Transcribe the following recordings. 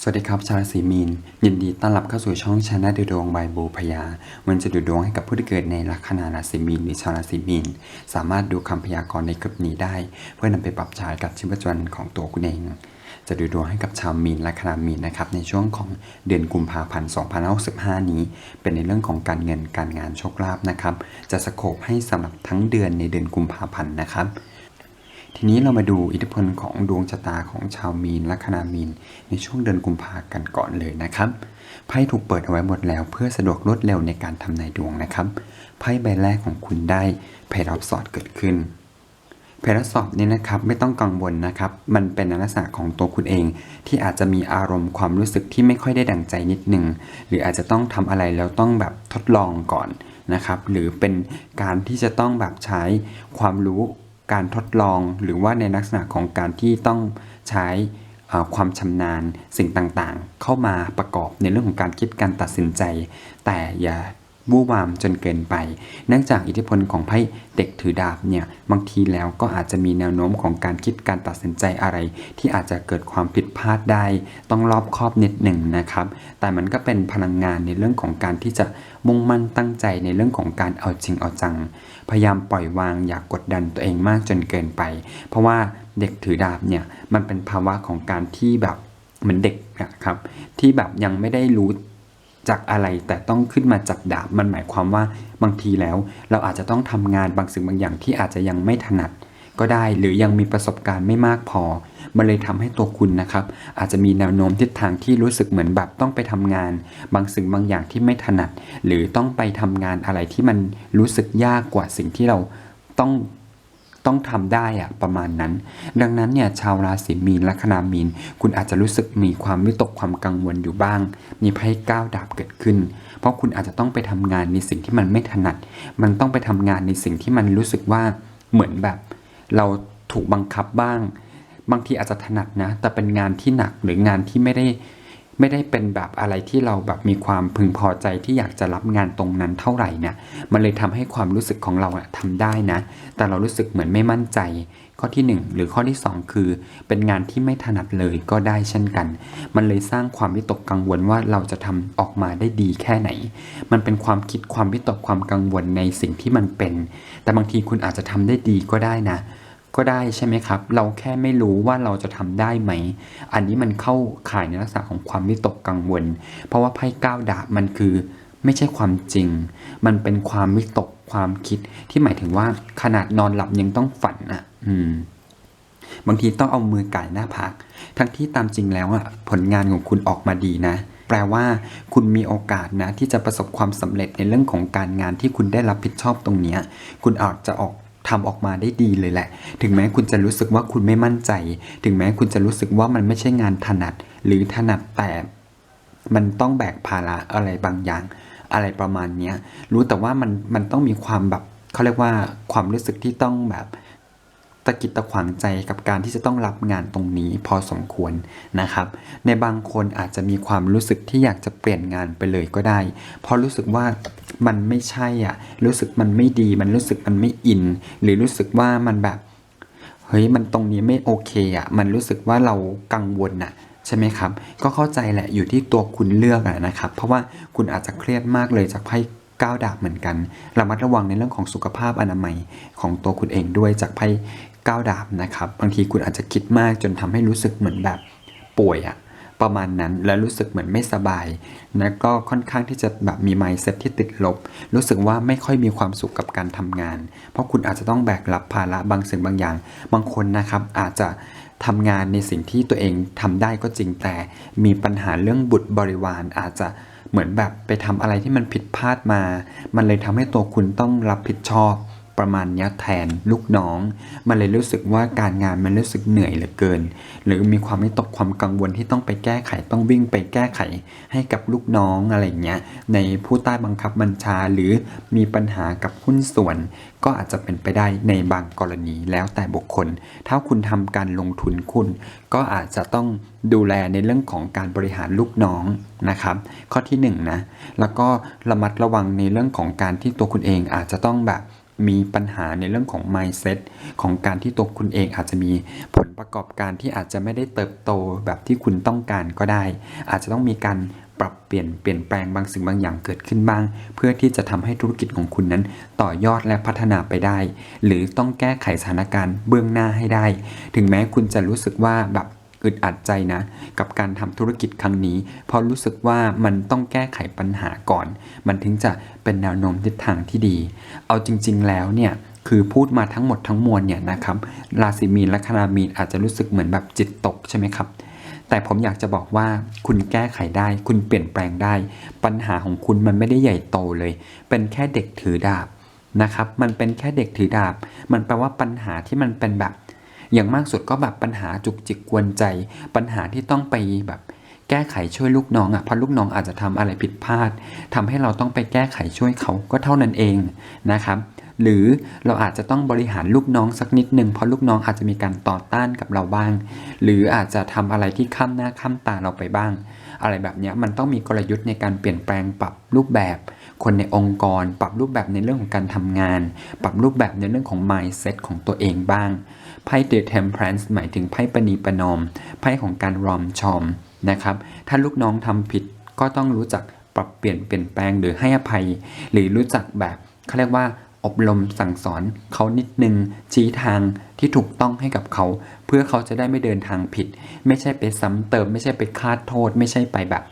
สวัสดีครับ ชาวราศีมีน ยินดีต้อนรับเข้าสู่ช่องชาแนลดูดวงบายบูพยา วันจะดูดวงให้กับผู้ที่เกิดในลัคนาราศีมีนหรือชาวราศีมีน สามารถดูคำพยากรณ์ในคลิปนี้ได้ เพื่อนำไปปรับใช้กับชีวิตประจำวันของตัวคุณเอง จะดูดวงให้กับชาวมีนลัคนามีนนะครับในช่วงของเดือนกุมภาพันธ์2565 นี้ เป็นในเรื่องของการเงินการงานโชคลาภนะครับ จะสโคบให้สำหรับทั้งเดือนในเดือนกุมภาพันธ์นะครับ ทีนี้เรามาดูอิทธิพลของดวงชะตาของชาวมีนลัคนามีน ในช่วงเดือนกุมภากันก่อนเลยนะครับไพ่ถูกเปิดเอาไว้หมดแล้ว เพื่อสะดวกรวดเร็วในการทำนายดวงนะครับไพ่ใบแรกของคุณได้ไพ่รับสอดเกิดขึ้นไพ่รับสอดนี้นะครับไม่ต้องกังวลนะครับ มันเป็นลักษณะของตัวคุณเอง ที่อาจจะมีอารมณ์ความรู้สึกที่ไม่ค่อยได้ดั่งใจนิดหนึ่งหรืออาจจะต้องทำอะไรแล้วต้องแบบทดลองก่อนนะครับ หรือเป็นการที่จะต้องแบบใช้ความรู้ การทดลองหรือว่าในลักษณะของการที่ต้องใช้ความชำนาญสิ่งต่างๆ เข้ามาประกอบในเรื่องของการคิดการตัดสินใจ แต่อย่า วู่วามจนเกินไป เนื่องจากอิทธิพลของไพ่เด็กถือดาบเนี่ยบางทีแล้วก็อาจจะมีแนวโน้มของการคิดการตัดสินใจอะไร ที่อาจจะเกิดความผิดพลาดได้ ต้องรอบคอบนิดหนึ่งนะครับ แต่มันก็เป็นพลังงานในเรื่องของการที่จะมุ่งมั่นตั้งใจในเรื่องของการเอาจริงเอาจัง พยายามปล่อยวางอย่ากกดดันตัวเองมากจนเกินไป เพราะว่าเด็กถือดาบเนี่ยมันเป็นภาวะของการที่แบบเหมือนเด็กนะครับที่แบบยังไม่ได้รู้ จากอะไรแต่ต้องขึ้นมาจับดาบมันหมายความว่าบางทีแล้ว เราอาจจะต้องทำงานบางสิ่งบางอย่างที่อาจจะยังไม่ถนัด ก็ได้หรือยังมีประสบการณ์ไม่มากพอ มันเลยทำให้ตัวคุณนะครับ อาจจะมีแนวโน้มทิศทางที่รู้สึกเหมือนแบบต้องไปทำงาน บางสิ่งบางอย่างที่ไม่ถนัด หรือต้องไปทำงานอะไรที่มันรู้สึกยากกว่าสิ่งที่เราต้อง ต้องทำได้อะประมาณนั้น ดังนั้นเนี่ยชาวราศีมีนลัคนามีน คุณอาจจะรู้สึกมีความวิตกความกังวลอยู่บ้าง มีไพ่ก้าวดาบเกิดขึ้น เพราะคุณอาจจะต้องไปทำงานในสิ่งที่มันไม่ถนัด มันต้องไปทำงานในสิ่งที่มันรู้สึกว่าเหมือนแบบ เราถูกบังคับบ้าง บางทีอาจจะถนัดนะ แต่เป็นงานที่หนักหรืองานที่ไม่ได้ ไม่ได้เป็นแบบอะไรที่เราแบบมีความพึงพอใจที่อยากจะรับงานตรงนั้นเท่าไหร่เนี่ยมันเลยทำให้ความรู้สึกของเราอะทำได้นะ แต่เรารู้สึกเหมือนไม่มั่นใจ ข้อที่ 1 หรือข้อที่ 2 คือ เป็นงานที่ไม่ถนัดเลยก็ได้เช่นกัน มันเลยสร้างความวิตกกังวลว่าเราจะทำออกมาได้ดีแค่ไหน มันเป็นความคิดความวิตกความกังวลในสิ่งที่มันเป็น แต่บางทีคุณอาจจะทำได้ดีก็ได้นะ ก็ได้ใช่ไหมครับ เราแค่ไม่รู้ว่าเราจะทำได้ไหม อันนี้มันเข้าข่ายในลักษณะของความวิตกกังวล เพราะว่าไพ่ก้าวดาบมันคือไม่ใช่ความจริง มันเป็นความวิตกความคิดที่หมายถึงว่าขนาดนอนหลับยังต้องฝันอะ อืม บางทีต้องเอามือไก่หน้าผากทั้งที่ตามจริงแล้วอะผลงานของคุณออกมาดีนะ แปลว่า คุณมีโอกาสนะ ที่จะประสบความสำเร็จในเรื่องของการงานที่คุณได้รับผิดชอบตรงเนี้ย คุณอาจจะออก ทำออกมาได้ดีเลยแหละ ถึงแม้คุณจะรู้สึกว่าคุณไม่มั่นใจ ถึงแม้คุณจะรู้สึกว่ามันไม่ใช่งานถนัด หรือถนัดแต่ มันต้องแบกภาระอะไรบางอย่าง อะไรประมาณเนี้ยรู้แต่ว่ามันมันต้องมีความแบบเขาเรียกว่าความรู้สึกที่ต้องแบบ ตะกิดตะขวางใจกับการที่จะต้องรับงานตรงนี้พอสมควรนะครับ ในบางคนอาจจะมีความรู้สึกที่อยากจะเปลี่ยนงานไปเลยก็ได้ เพราะรู้สึกว่ามันไม่ใช่อะ รู้สึกมันไม่ดี มันรู้สึกมันไม่อิน หรือรู้สึกว่ามันแบบ เฮ้ย มันตรงนี้ไม่โอเคอะ มันรู้สึกว่าเรากังวลน่ะใช่ไหมครับ ก็เข้าใจแหละอยู่ที่ตัวคุณเลือกอะนะครับ เพราะว่าคุณอาจจะเครียดมากเลยจากไพ่ก้าวดาบเหมือนกัน ระมัดระวังในเรื่องของสุขภาพอนามัยของตัวคุณเองด้วยจากไพ่ ก้าวดาบนะครับ บางทีคุณอาจจะคิดมากจนทำให้รู้สึกเหมือนแบบป่วยอะประมาณนั้นแล้วรู้สึกเหมือนไม่สบายแล้วก็ค่อนข้างที่จะแบบมี mindset ที่ติดลบ รู้สึกว่าไม่ค่อยมีความสุขกับการทำงาน เพราะคุณอาจจะต้องแบกรับภาระบางสิ่งบางอย่าง บางคนนะครับอาจจะทำงานในสิ่งที่ตัวเองทำได้ก็จริงแต่มีปัญหาเรื่องบุตรบริวารอาจจะเหมือนแบบไปทำอะไรที่มันผิดพลาดมา มันเลยทำให้ตัวคุณต้องรับผิดชอบ ประมาณนี้แทนลูกน้อง มันเลยรู้สึกว่าการงานมันรู้สึกเหนื่อยเหลือเกิน หรือมีความไม่ตกความกังวลที่ต้องไปแก้ไขต้องวิ่งไปแก้ไขให้กับลูกน้องอะไรเงี้ยในผู้ใต้บังคับบัญชาหรือมีปัญหากับหุ้นส่วน ก็อาจจะเป็นไปได้ในบางกรณีแล้วแต่บุคคล ถ้าคุณทำการลงทุนคุณ ก็อาจจะต้องดูแลในเรื่องของการบริหารลูกน้องนะครับ ข้อที่1นงนะแล้วก็ระมัดระวังในเรื่องของการที่ตัวคุณเองอาจจะต้องแบบ มีปัญหาในเรื่องของ mindset ของการที่ตัวคุณเองอาจจะมีผลประกอบการที่อาจจะไม่ได้เติบโตแบบที่คุณต้องการก็ได้ อาจจะต้องมีการปรับเปลี่ยนเปลี่ยนแปลงบางสิ่งบางอย่างเกิดขึ้นบ้าง เพื่อที่จะทำให้ธุรกิจของคุณนั้น ต่อยอดและพัฒนาไปได้ หรือต้องแก้ไขสถานการณ์เบื้องหน้าให้ได้ ถึงแม้คุณจะรู้สึกว่าแบบ อึดอัดใจนะ กับการทำธุรกิจครั้งนี้ เพราะรู้สึกว่ามันต้องแก้ไขปัญหาก่อน มันถึงจะเป็นแนวโน้มทิศทางที่ดี เอาจริง ๆ แล้วเนี่ยคือพูดมาทั้งหมดทั้งมวลเนี่ยนะครับราศีมีนและคณามีนอาจจะรู้สึกเหมือนแบบจิตตกใช่ไหมครับแต่ผมอยากจะบอกว่าคุณแก้ไขได้ คุณเปลี่ยนแปลงได้ ปัญหาของคุณมันไม่ได้ใหญ่โตเลย เป็นแค่เด็กถือดาบนะครับ มันเป็นแค่เด็กถือดาบ มันแปลว่าปัญหาที่มันเป็นแบบ อย่างมากสุดก็แบบปัญหาจุกจิกกวนใจ ปัญหาที่ต้องไปแบบแก้ไขช่วยลูกน้องอะ่ะเพราะลูกน้องอาจจะทำอะไรผิดพลาดทำให้เราต้องไปแก้ไขช่วยเขาก็เท่านั้นเองนะครับ หรือเราอาจจะต้องบริหารลูกน้องสักนิดหนึ่งเพราะลูกน้องอาจจะมีการต่อต้านกับเราบ้าง หรืออาจจะทำอะไรที่ข้ามหน้าข้ามตาเราไปบ้าง อะไรแบบนี้มันต้องมีกลยุทธ์ในการเปลี่ยนแปลงปรับรูปแบบคนในองค์กร ปรับรูปแบบในเรื่องของการทำงาน ปรับรูปแบบในเรื่องของ mindset ของตัวเองบ้าง ไพ่ The Temperance หมายถึงไพ่ปณีประนอม ไพ่ของการรอมชอมนะครับ ถ้าลูกน้องทำผิดก็ต้องรู้จักปรับเปลี่ยนเปลี่ยนแปลงหรือให้อภัย หรือรู้จักแบบเขาเรียกว่าอบรมสั่งสอนเขานิดนึงชี้ทางที่ถูกต้องให้กับเขา เพื่อเขาจะได้ไม่เดินทางผิด ไม่ใช่ไปซ้ำเติม ไม่ใช่ไปคาดโทษ ไม่ใช่ไปแบบ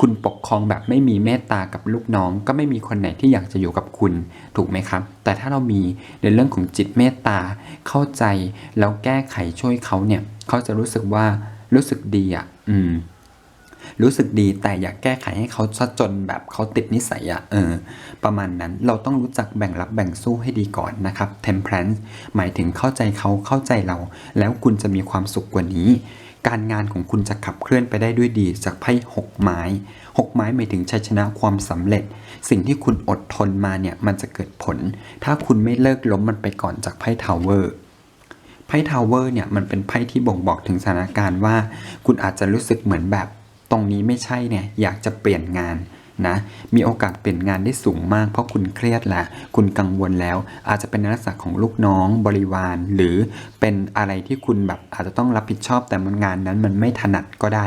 คุณปกครองแบบไม่มีเมตตากับลูกน้อง ก็ไม่มีคนไหนที่อยากจะอยู่กับคุณถูกไหมครับ แต่ถ้าเรามีในเรื่องของจิตเมตตาเข้าใจแล้วแก้ไขช่วยเขาเนี่ยเขาจะรู้สึกว่ารู้สึกดีอะ อืม รู้สึกดีแต่อยากแก้ไขให้เขาซะจนแบบเขาติดนิสัยอะเออ ประมาณนั้นเราต้องรู้จักแบ่งรับแบ่งสู้ให้ดีก่อนนะครับ temperance หมายถึงเข้าใจเขาเข้าใจเรา แล้วคุณจะมีความสุขกว่านี้ การงานของคุณจะขับเคลื่อนไปได้ด้วยดีจากไพ่หกไม้หกไม้หมายถึงชัยชนะความสำเร็จ สิ่งที่คุณอดทนมาเนี่ยมันจะเกิดผล ถ้าคุณไม่เลิกล้มมันไปก่อนจากไพ่ทาวเวอร์ไพ่ทาวเวอร์เนี่ยมันเป็นไพ่ที่บ่งบอกถึงสถานการณ์ว่า คุณอาจจะรู้สึกเหมือนแบบตรงนี้ไม่ใช่เนี่ยอยากจะเปลี่ยนงาน นะมีโอกาสเปลี่ยนงานได้สูงมาก เพราะคุณเครียดแหละคุณกังวลแล้ว อาจจะเป็นลักษณะของลูกน้องบริวาร หรือเป็นอะไรที่คุณแบบอาจจะต้องรับผิดชอบแต่มันงานนั้นมันไม่ถนัดก็ได้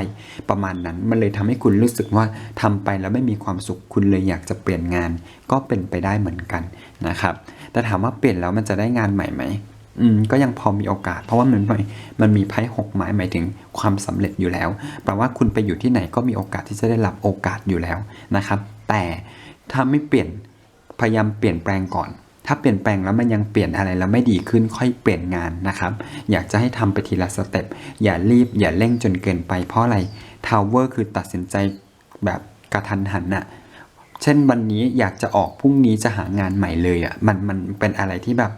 ประมาณนั้นมันเลยทำให้คุณรู้สึกว่าทำไปแล้วไม่มีความสุขคุณเลยอยากจะเปลี่ยนงาน ก็เป็นไปได้เหมือนกันนะครับแต่ถามว่าเปลี่ยนแล้วมันจะได้งานใหม่ไหม อืมก็ยังพอมีโอกาส เพราะว่ามันมันมันมีไพ่หกไม้หมายถึงความสำเร็จอยู่แล้วแปลว่าคุณไปอยู่ที่ไหนก็มีโอกาสที่จะได้รับโอกาสอยู่แล้วนะครับ แต่ถ้าไม่เปลี่ยนพยายามเปลี่ยนแปลงก่อน ถ้าเปลี่ยนแปลงแล้วมันยังเปลี่ยนอะไรแล้วไม่ดีขึ้นค่อยเปลี่ยนงานนะครับ อยากจะให้ทำไปทีละสเต็ปอย่ารีบอย่าเร่งจนเกินไปเพราะอะไรทาวเวอร์คือตัดสินใจแบบกระทันหันน่ะเช่นวันนี้อยากจะออกพรุ่งนี้จะหางานใหม่เลยอะ่ะมันมันเป็นอะไรที่แบบ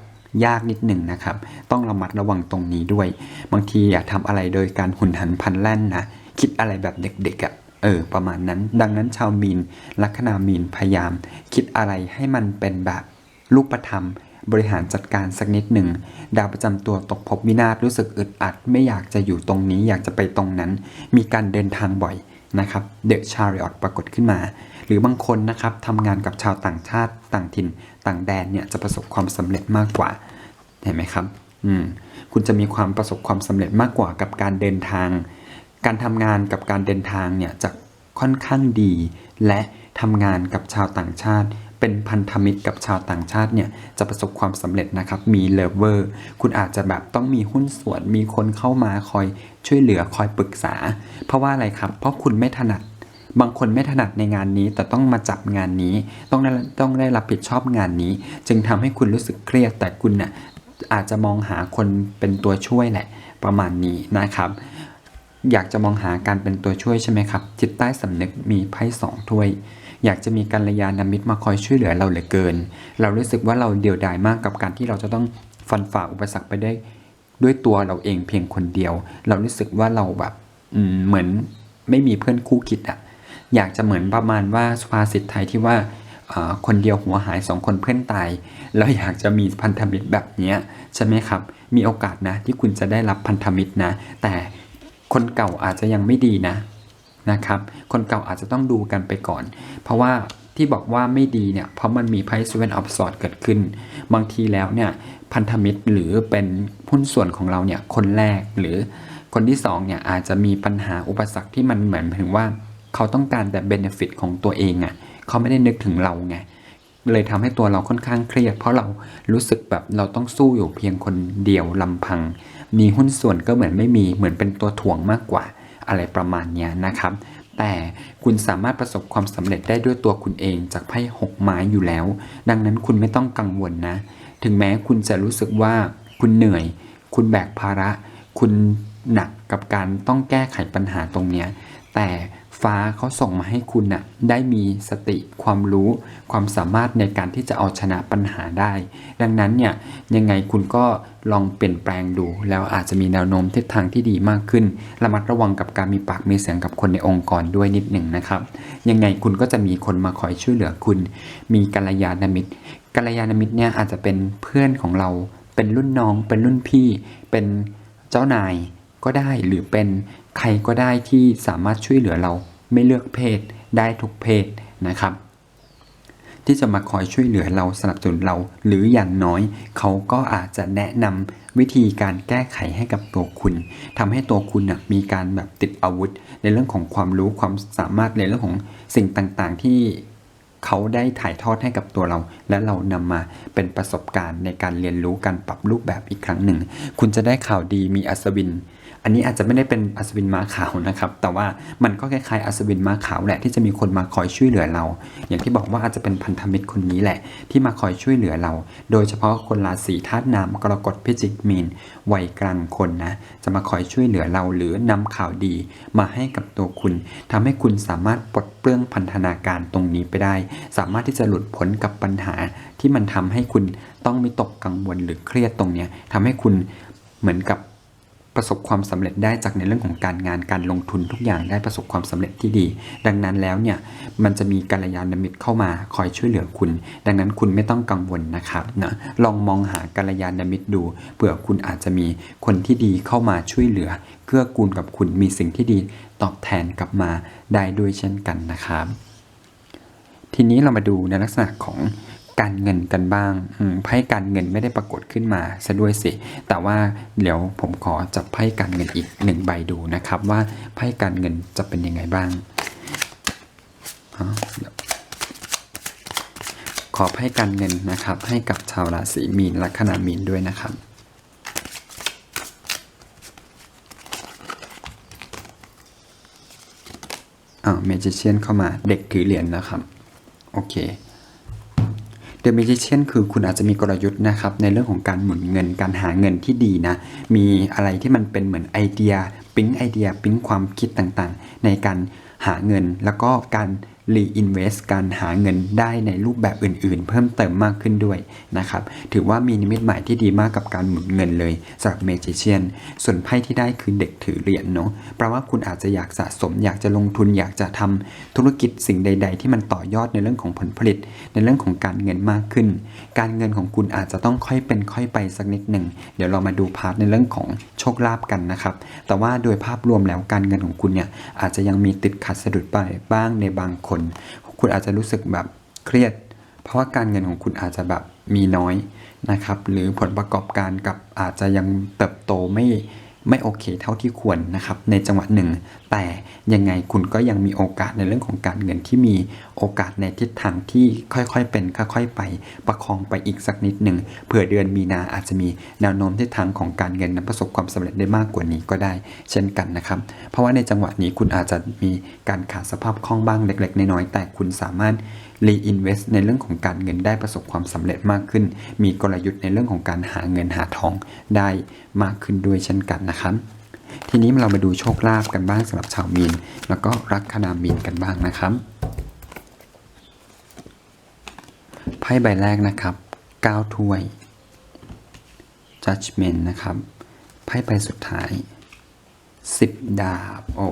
ยากนิดหนึ่งนะครับ ต้องระมัดระวังตรงนี้ด้วย บางทีอย่าทำอะไรโดยการหุนหันพันแล่นนะคิดอะไรแบบเด็กๆอะ่ะเออประมาณนั้น ดังนั้นชาวมีนลัคนามีนพยายาม คิดอะไรให้มันเป็นแบบรูกประธรรมบริหารจัดการสักนิดหนึ่ง ดาวประจำตัวตกภพวินาศรู้สึกอึดอัด ไม่อยากจะอยู่ตรงนี้อยากจะไปตรงนั้น มีการเดินทางบ่อยนะครับเดอะชาริออตปรากฏขึ้นมา หรือบางคนนะครับทำงานกับชาวต่างชาติต่างถิ่นต่างแดนเนี่ยจะประสบความสำเร็จมากกว่าเห็นไหมครับอืมคุณจะมีความประสบความสำเร็จมากกว่ากับการเดินทาง การทำงานกับการเดินทางเนี่ยจะค่อนข้างดี และทำงานกับชาวต่างชาติ เป็นพันธมิตรกับชาวต่างชาติเนี่ยจะประสบความสำเร็จนะครับ มีเลเวอร์คุณอาจจะแบบต้องมีหุ้นส่วนมีคนเข้ามาคอยช่วยเหลือคอยปรึกษา เพราะว่าอะไรครับ เพราะคุณไม่ถนัด บางคนไม่ถนัดในงานนี้ แต่ต้องมาจับงานนี้ ต้องได้ต้องได้รับผิดชอบงานนี้ จึงทำให้คุณรู้สึกเครียด แต่คุณน่ะอาจจะมองหาคนเป็นตัวช่วยแหละ ประมาณนี้นะครับ อยากจะมองหาการเป็นตัวช่วยใช่ไหมครับ จิตใต้สำนึกมีไพ่สองถ้วยอยากจะมีกัลยาณมิตรมาคอยช่วยเหลือเราเหลือเกิน เรารู้สึกว่าเราเดียวดายมากกับการที่เราจะต้องฟันฝ่าอุปสรรคไปได้ด้วยตัวเราเองเพียงคนเดียว เรารู้สึกว่าเราแบบเหมือนไม่มีเพื่อนคู่คิดอะ อยากจะเหมือนประมาณว่าสุภาษิตไทยที่ว่าคนเดียวหัวหายสองคนเพื่อนตายเราอยากจะมีพันธมิตรแบบเนี้ยใช่ไหมครับ มีโอกาสนะที่คุณจะได้รับพันธมิตรนะ แต่คนเก่าอาจจะยังไม่ดีนะนะครับ คนเก่าอาจจะต้องดูกันไปก่อน เพราะว่าที่บอกว่าไม่ดีเนี่ยเพราะมันมีไพ่ซเวนออฟสอดเกิดขึ้น บางทีแล้วเนี่ยพันธมิตรหรือเป็นหุ้นส่วนของเราเนี่ยคนแรกหรือคนที่สองเนี่ยอาจจะมีปัญหาอุปสรรคที่มันเหมือนถึงว่า เขาต้องการแต่เบนฟิตของตัวเองอะ่ะเขาไม่ได้นึกถึงเราไงเลยทำให้ตัวเราค่อนข้างเครียด เพราะเรารู้สึกแบบเราต้องสู้อยู่เพียงคนเดียวลำพัง มีหุ้นส่วนก็เหมือนไม่มีเหมือนเป็นตัวถ่วงมากกว่า อะไรประมาณเนี้ยนะครับ แต่คุณสามารถประสบความสำเร็จได้ด้วยตัวคุณเองจากไพ่หกไม้อยู่แล้ว ดังนั้นคุณไม่ต้องกังวลนะ ถึงแม้คุณจะรู้สึกว่าคุณเหนื่อย คุณแบกภาระ คุณหนักกับการต้องแก้ไขปัญหาตรงเนี้ยแต่ ฟ้าเขาส่งมาให้คุณน่ะได้มีสติความรู้ความสามารถในการที่จะเอาชนะปัญหาได้ ดังนั้นเนี่ยยังไงคุณก็ลองเปลี่ยนแปลงดู แล้วอาจจะมีแนวโน้มทิศทางที่ดีมากขึ้น ระมัดระวังกับการมีปากมีเสียงกับคนในองค์กรด้วยนิดหนึ่งนะครับ ยังไงคุณก็จะมีคนมาคอยช่วยเหลือคุณ มีกัลยาณมิตรกัลยาณมิตรเนี่ยอาจจะเป็นเพื่อนของเรา เป็นรุ่นน้อง เป็นรุ่นพี่ เป็นเจ้านายก็ได้หรือเป็นใครก็ได้ที่สามารถช่วยเหลือเรา ไม่เลือกเพศได้ทุกเพศนะครับ ที่จะมาคอยช่วยเหลือเราสนับสนุนเรา หรืออย่างน้อย เขาก็อาจจะแนะนำวิธีการแก้ไขให้กับตัวคุณทำให้ตัวคุณนะมีการแบบติดอาวุธ ในเรื่องของความรู้ความสามารถในเรื่องของสิ่งต่างๆ ที่เขาได้ถ่ายทอดให้กับตัวเรา และเรานำมาเป็นประสบการณ์ในการเรียนรู้การปรับรูปแบบอีกครั้งหนึ่ง คุณจะได้ข่าวดีมีอัศวิน อันนี้อาจจะไม่ได้เป็นอัศวินม้าขาวนะครับ แต่ว่ามันก็คล้ายๆอัศวินม้าขาวแหละที่จะมีคนมาคอยช่วยเหลือเรา อย่างที่บอกว่าอาจจะเป็นพันธมิตรคนนี้แหละ ที่มาคอยช่วยเหลือเรา โดยเฉพาะคนราศีธาตุน้ำกรกฎพิจิกมีนวัยกลางคนนะจะมาคอยช่วยเหลือเราหรือนำข่าวดี มาให้กับตัวคุณทำให้คุณสามารถปลดเปลื้องพันธนาการตรงนี้ไปได้ สามารถที่จะหลุดพ้นกับปัญหา ที่มันทำให้คุณต้องไม่ตกกังวลหรือเครียดตรงเนี้ยทำให้คุณเหมือนกับ ประสบความสำเร็จได้จากในเรื่องของการงานการลงทุนทุกอย่างได้ประสบความสำเร็จที่ดี ดังนั้นแล้วเนี่ยมันจะมีกัลยาณมิตรเข้ามาคอยช่วยเหลือคุณ ดังนั้นคุณไม่ต้องกังวลนะครับนะลองมองหากัลยาณมิตรดูเผื่อคุณอาจจะมีคนที่ดีเข้ามาช่วยเหลือเกื้อกูลกับคุณมีสิ่งที่ดีตอบแทนกลับมาได้ด้วยเช่นกันนะครับ ทีนี้เรามาดูในลักษณะของ การเงินกันบ้างไพ่การเงินไม่ได้ปรากฏขึ้นมาซะด้วยสิ แต่ว่าเดี๋ยวผมขอจับไพ่การเงินอีกหนึ่งใบดูนะครับ ว่าไพ่การเงินจะเป็นยังไงบ้างอขอไพ่การเงินนะครับ ให้กับชาวราศีมีนลัคนามีนด้วยนะครับอ่าเมจิเชียนเข้ามาเด็กถือเหรียญนะครับ โอเค เด e ะ a มจิเชียนคือคุณอาจจะมีกลยุทธ์นะครับในเรื่องของการหมุนเงินการหาเงินที่ดีนะ มีอะไรที่มันเป็นเหมือนไอเดีย ปิ๊งไอเดีย ปิ๊งความคิดต่างๆ ในการหาเงินแล้วก็การ รีอินเวสการหาเงินได้ในรูปแบบอื่นๆ เพิ่มเติมมากขึ้นด้วยนะครับ ถือว่ามีนิมิตหมายที่ดีมากกับการหมุนเงินเลยสำหรับเมจิเชียน ส่วนไพ่ที่ได้คือเด็กถือเหรียญเนาะแปลว่าคุณอาจจะอยากสะสม อยากจะลงทุนอยากจะทำธุรกิจสิ่งใด ๆ ที่มันต่อยอดในเรื่องของผลผลิต ในเรื่องของการเงินมากขึ้น การเงินของคุณอาจจะต้องค่อยเป็นค่อยไปสักนิดหนึ่งเดี๋ยวเรามาดูพาร์ทในเรื่องของโชคลาภกันนะครับ แต่ว่าโดยภาพรวมแล้วการเงินของคุณเนี่ยอาจจะยังมีติดขัดสะดุดไปบ้างในบางคนคุณอาจจะรู้สึกแบบเครียด เพราะว่าการเงินของคุณอาจจะแบบมีน้อยนะครับ หรือผลประกอบการกับอาจจะยังเติบโตไม่ ไม่โอเคเท่าที่ควรนะครับในจังหวะหนึ่ง แต่ยังไงคุณก็ยังมีโอกาสในเรื่องของการเงินที่มีโอกาสในทิศทางที่ค่อยๆเป็นค่อยๆไปประคองไปอีกสักนิดหนึ่งเผื่อเดือนมีนาอาจจะมีแนวโน้มทิศทางของการเงินนั้นประสบความสำเร็จได้มากกว่านี้ก็ได้ เช่นกันนะครับ เพราะว่าในจังหวะนี้คุณอาจจะมีการขาดสภาพคล่องบ้างเล็ก ๆ น้อยๆแต่คุณสามารถ reinvest ในเรื่องของการเงินได้ประสบความสำเร็จมากขึ้น มีกลยุทธ์ในเรื่องของการหาเงินหาทองได้มากขึ้นด้วยเช่นกันนะครับทีนี้เรามาดูโชคลาภกันบ้างสำหรับชาวมีน แล้วก็รักคนามีนกันบ้างนะครับไพ่ใบแรกนะครับ9ถ้วย judgment นะครับไพ่ใบสุดท้าย 10 ดาบ โอ้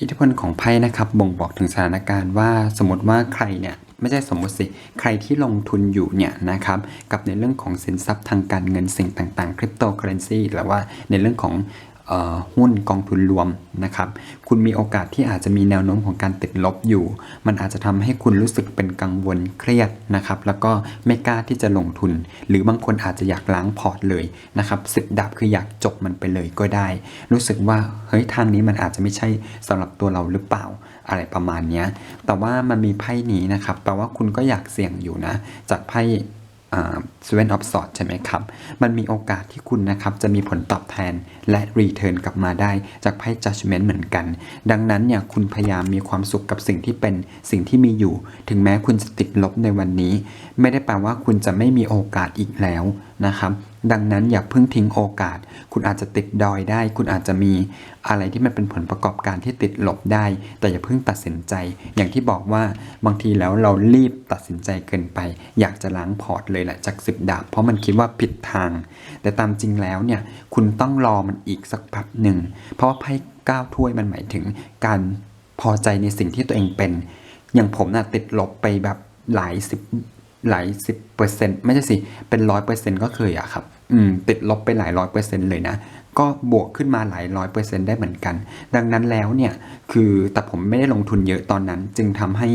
อิทธิพลของไพ่นะครับบ่งบอกถึงสถานการณ์ว่าสมมติว่าใครเนี่ยไม่ใช่สมมติสิ ใครที่ลงทุนอยู่เนี่ยนะครับกับในเรื่องของสินทรัพย์ทางการเงินสิ่งต่างๆ คริปโตเคอเรนซีหรือว่าในเรื่องของ หุ้นกองทุนรวมนะครับ คุณมีโอกาสที่อาจจะมีแนวโน้มของการติดลบอยู่ มันอาจจะทำให้คุณรู้สึกเป็นกังวลเครียดนะครับ แล้วก็ไม่กล้าที่จะลงทุน หรือบางคนอาจจะอยากล้างพอร์ตเลยนะครับสิบดาบคืออยากจบมันไปเลยก็ได้ รู้สึกว่าเฮ้ยทางนี้มันอาจจะไม่ใช่สำหรับตัวเราหรือเปล่าอะไรประมาณนี้แต่ว่ามันมีไพ่นี้นะครับแปลว่าคุณก็อยากเสี่ยงอยู่นะ จากไพ่ เซเว่นออฟสอดใช่ไหมครับ มันมีโอกาสที่คุณนะครับจะมีผลตอบแทนและรีเทิร์นกลับมาได้จากไพ่จัดเมนต์เหมือนกัน ดังนั้นเนี่ยคุณพยายามมีความสุขกับสิ่งที่เป็นสิ่งที่มีอยู่ ถึงแม้คุณจะติดลบในวันนี้ ไม่ได้แปลว่าคุณจะไม่มีโอกาสอีกแล้ว นะครับ ดังนั้นอย่าเพิ่งทิ้งโอกาส คุณอาจจะติดดอยได้ คุณอาจจะมีอะไรที่มันเป็นผลประกอบการที่ติดลบได้ แต่อย่าเพิ่งตัดสินใจ อย่างที่บอกว่าบางทีแล้วเรารีบตัดสินใจเกินไป อยากจะล้างพอร์ตเลยแหละจากสิบดาบ เพราะมันคิดว่าผิดทาง แต่ตามจริงแล้วเนี่ยคุณต้องรอมันอีกสักพักหนึ่ง เพราะว่าไพ่เก้าถ้วยมันหมายถึงการพอใจในสิ่งที่ตัวเองเป็น อย่างผมน่ะติดลบไปแบบหลายสิบ หลายสิบเปอร์เซ็นต์ไม่ใช่สิ เป็นร้อยเปอร์เซ็นต์ก็เคยอะครับ อืม ติดลบไปหลายร้อยเปอร์เซ็นต์เลยนะ ก็บวกขึ้นมาหลายร้อยเปอร์เซ็นต์ได้เหมือนกัน ดังนั้นแล้วเนี่ย คือแต่ผมไม่ได้ลงทุนเยอะตอนนั้น จึงทำให้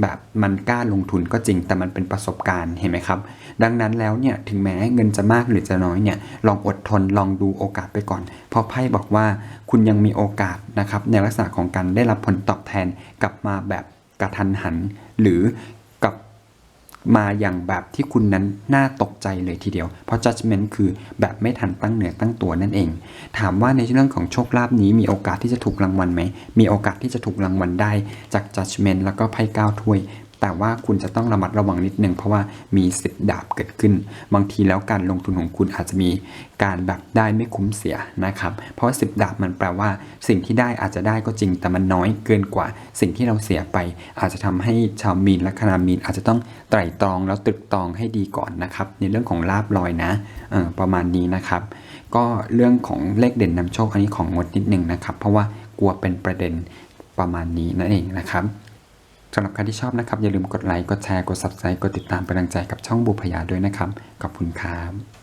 แบบมันกล้าลงทุนก็จริง แต่มันเป็นประสบการณ์เห็นไหมครับ ดังนั้นแล้วเนี่ย ถึงแม้เงินจะมากหรือจะน้อยเนี่ย ลองอดทน ลองดูโอกาสไปก่อน เพราะไพ่บอกว่าคุณยังมีโอกาสนะครับ ในลักษณะของการได้รับผลตอบแทนกลับมาแบบกระทันหัน หรือ มาอย่างแบบที่คุณนั้นน่าตกใจเลยทีเดียว เพราะ judgment คือแบบไม่ทันตั้งเนื้อตั้งตัวนั่นเอง ถามว่าในเรื่องของโชคลาภนี้มีโอกาสที่จะถูกรางวัลไหม มีโอกาสที่จะถูกรางวัลได้จาก judgment แล้วก็ไพ่เก้าถ้วย แต่ว่าคุณจะต้องระมัดระวังนิดนึงเพราะว่ามีสิบดาบเกิดขึ้น บางทีแล้วการลงทุนของคุณอาจจะมีการแบบได้ไม่คุ้มเสียนะครับ เพราะว่าสิบดาบมันแปลว่า สิ่งที่ได้อาจจะได้ก็จริง แต่มันน้อยเกินกว่า สิ่งที่เราเสียไป อาจจะทำให้ชาวมีนและคณามีนอาจจะต้องไตร่ตรองแล้วตรึกตรองให้ดีก่อนนะครับ ในเรื่องของลาบลอยนะออประมาณนี้นะครับ ก็เรื่องของเลขเด่นนำโชคอันนี้ของงดนิดนึงนะครับ เพราะว่ากลัวเป็นประเด็นประมาณนี้นั่นเองนะครับ สำหรับใครที่ชอบนะครับ อย่าลืมกดไลค์ กดแชร์ กด subscribe กดติดตามเป็นกำลังใจกับช่องบูพยาด้วยนะครับ ขอบคุณครับ